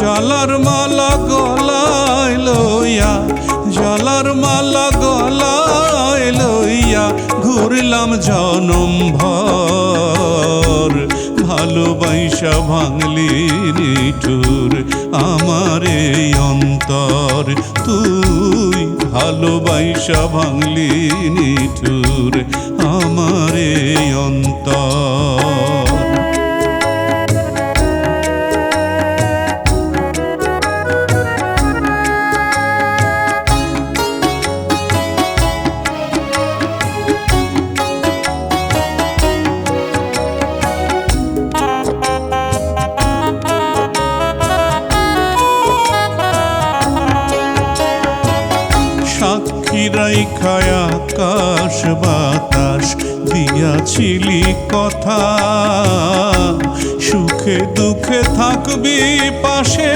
জলার মালা গলায় লইয়া, জলর মালা গলায় লইয়া ঘুরলাম জনম ভর। ভালোবাসা ভাঙলি নিঠুর আমার অন্তর। তুই ভালোবাসা ভাঙলি নিঠুর আমার অন্তর। সাক্ষীরাই খায় আকাশ বাতাস দিয়াছিলি কথা। সুখে দুঃখে থাকবি পাশে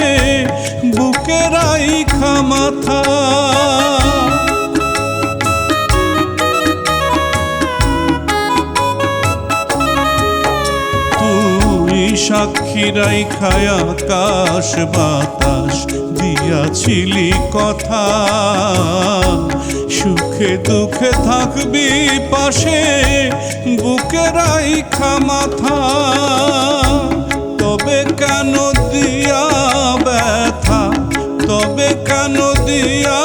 বুকেরাই খামাথা তুই সাক্ষীরাই খায় আকাশ বাতাস দিয়াছিলি কথা। সুখে দুঃখে থাকবি পাশে বুকেরাই খামাথা তবে কেন দিয়া ব্যথা? তবে কেন দিয়া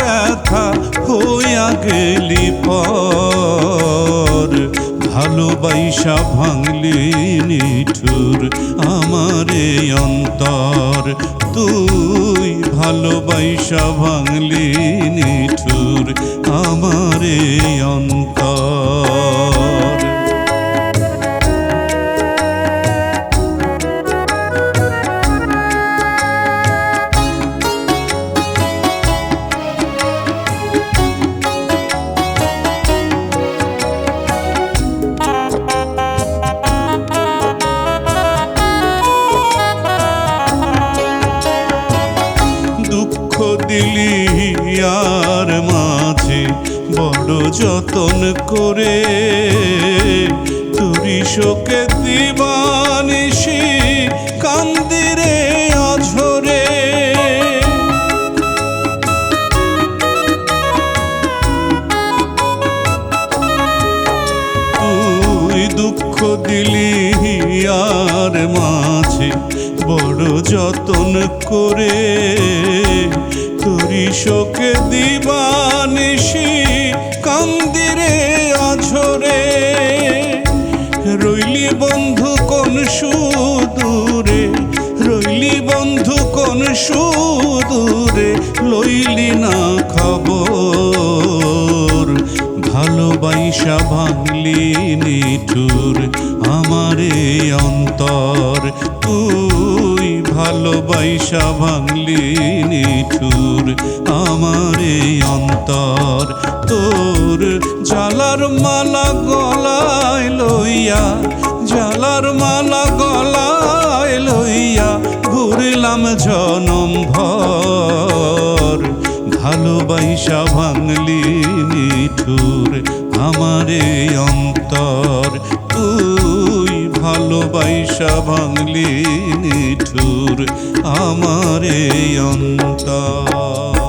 ব্যথা হইয়া গেলি পর? ভালোবাসা ভাঙলি নিঠুর আমার অন্তর। তুই ভালোবাসা ভাঙলি নিঠুর আমার এই দিলি আর মাঝে, বড় যতন করে তুরি শোকে দিবানিসি কান্দিরে অঝরে তুই দুঃখ দিলি আর মাঝে, বড় যতন করে শোকে দিবানিসি কান্দিরে অঝরে রইলি বন্ধু কোন সুদূরে, রইলি বন্ধু কোন সুদূরে, লইলি না খবর। ভালোবাসা ভাঙলি নিঠুর, আমারে অন্তর তুই ভালোবাসা ভাঙলি নিঠুর আমার এই অন্তর। তোর জালার মালা গলায় লইয়া জালার মালা গলায় লইয়া ঘুরলাম জনম ভর। ভালোবাসা ভাঙলি নিঠুর আমার এই অন্তর। ভালোবাসা ভাঙলি নিঠুর আমার অন্তর।